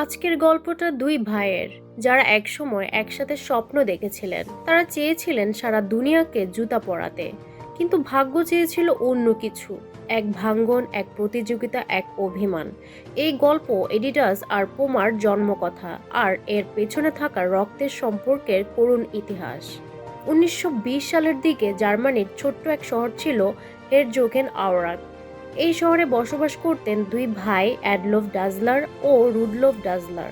আজকের গল্পটা দুই ভাইয়ের, যারা একসময় একসাথে স্বপ্ন দেখেছিলেন। তারা চেয়েছিলেন সারা দুনিয়াকে জুতা পরাতে, কিন্তু ভাগ্য চেয়েছিল অন্য কিছু, এক ভাঙ্গন, এক প্রতিযোগিতা, এক অভিমান। এই গল্প এডিটাস আর পোমার জন্মকথা আর এর পেছনে থাকা রক্তের সম্পর্কের করুণ ইতিহাস। উনিশশো বিশ সালের দিকে জার্মানির ছোট্ট এক শহর ছিল এর জোকেন আওরাক এই শহরে বসবাস করতেন দুই ভাই, অ্যাডলফ ডাজলার ও রুডলফ ডাজলার।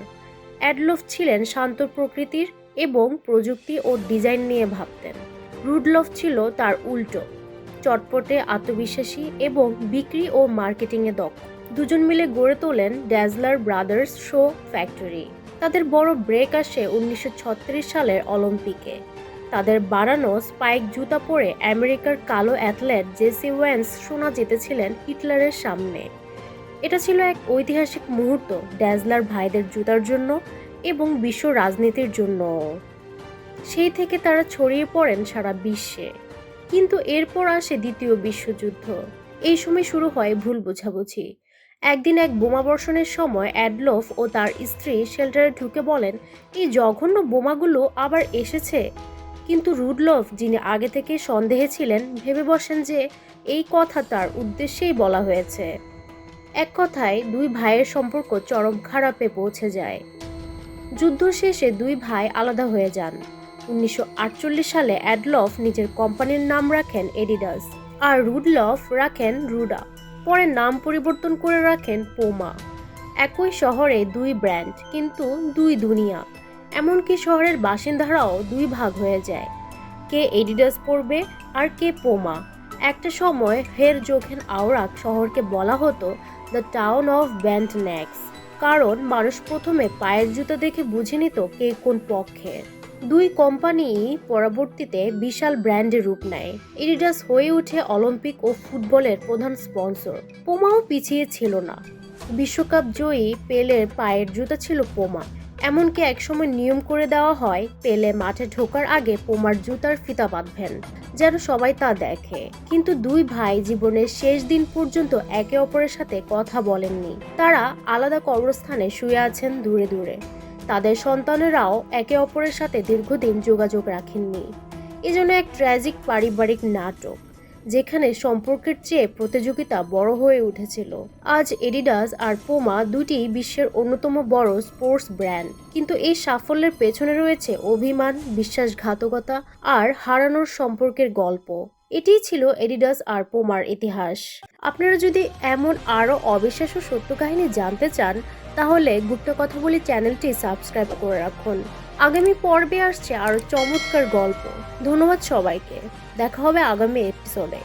অ্যাডলফ ছিলেন শান্ত প্রকৃতির এবং প্রযুক্তি ও ডিজাইন নিয়ে ভাবতেন। রুডলফ ছিল তার উল্টো, চটপটে, আত্মবিশ্বাসী এবং বিক্রি ও মার্কেটিংয়ে দক্ষ। দুজন মিলে গড়ে তোলেন ড্যাজলার ব্রাদার্স শো ফ্যাক্টরি। তাদের বড় ব্রেক আসে উনিশশো সালের অলিম্পিকে। তাদের বাড়ানো স্পাইক জুতা পরে আমেরিকার কালো অ্যাথলেট জেসি ওয়েন্স সোনা জিতেছিলেন হিটলারের সামনে। এটা ছিল এক ঐতিহাসিক মুহূর্ত ড্যাজলার ভাইদের জুতার জন্য এবং বিশ্ব রাজনীতির জন্য। সেই থেকে তারা ছড়িয়ে পড়েন সারা বিশ্বে। কিন্তু এরপর আসে দ্বিতীয় বিশ্বযুদ্ধ। এই সময় শুরু হয় ভুল বোঝাবুঝি। একদিন এক বোমাবর্ষণের সময় অ্যাডলফ ও তার স্ত্রী শেল্টারে ঢুকে বলেন, এই জঘন্য বোমাগুলো আবার এসেছে? কিন্তু রুডলফ, যিনি আগে থেকে সন্দেহে ছিলেন, ভেবে বসেন যে এই কথা তার উদ্দেশ্যেই বলা হয়েছে। এক কথায়, দুই ভাইয়ের সম্পর্ক চরম খারাপে পৌঁছে যায়। যুদ্ধ শেষে দুই ভাই আলাদা হয়ে যান। উনিশশো আটচল্লিশ সালে অ্যাডলফ নিজের কোম্পানির নাম রাখেন এডিডাস, আর রুডলফ রাখেন রুডা, পরে নাম পরিবর্তন করে রাখেন পোমা। একই শহরে দুই ব্র্যান্ড, কিন্তু দুই দুনিয়া। এমনকি শহরের বাসিন্দারাও দুই ভাগ হয়ে যায়। কে এডিডাস পরবে আর কে পোমা একটা সময় হের জোখেন আওরাক শহরকে বলা হতো the town of band necks কারণ মানুষ প্রথমে পায়ের জুতো দেখে বুঝে নিত কে কোন পক্ষের দুই কোম্পানি পরবর্তীতে বিশাল ব্র্যান্ডের রূপ নেয়। এডিডাস হয়ে ওঠে অলিম্পিক ও ফুটবলের প্রধান স্পন্সর। পোমাও পিছিয়ে ছিল না। বিশ্বকাপ জয়ী পেলের পায়ের জুতা ছিল পোমা এমনকি একসময় নিয়ম করে দেওয়া হয়, পেলে মাঠে ঢোকার আগে পোমার জুতার ফিতা বাঁধবেন, যেন সবাই তা দেখে। কিন্তু দুই ভাই জীবনের শেষ দিন পর্যন্ত একে অপরের সাথে কথা বলেননি। তারা আলাদা কবরস্থানে শুয়ে আছেন দূরে দূরে। তাদের সন্তানেরাও একে অপরের সাথে দীর্ঘদিন যোগাযোগ রাখেননি। এজন্য এক ট্র্যাজিক পারিবারিক নাটক। যেখানে সম্পর্কের চেয়ে প্রতিযোগিতা বড় হয়ে উঠেছিল। আজ এডিডাস আর পোমা দুটি বিশ্বের অন্যতম বড় স্পোর্টস ব্র্যান্ড। কিন্তু এই সাফল্যের পেছনে রয়েছে অভিমান, বিশ্বাসঘাতকতা আর হারানোর সম্পর্কের গল্প। এটিই ছিল এডিডাস আর পোমার ইতিহাস। আপনারা যদি এমন আরও অবিশ্বাস্য সত্য কাহিনী জানতে চান, তাহলে গুপ্ত কথা বলি চ্যানেলটি সাবস্ক্রাইব করে রাখুন। আগামী পর্বে আসছে আরও চমৎকার গল্প। ধন্যবাদ সবাইকে। দেখা হবে আগামী এপিসোডে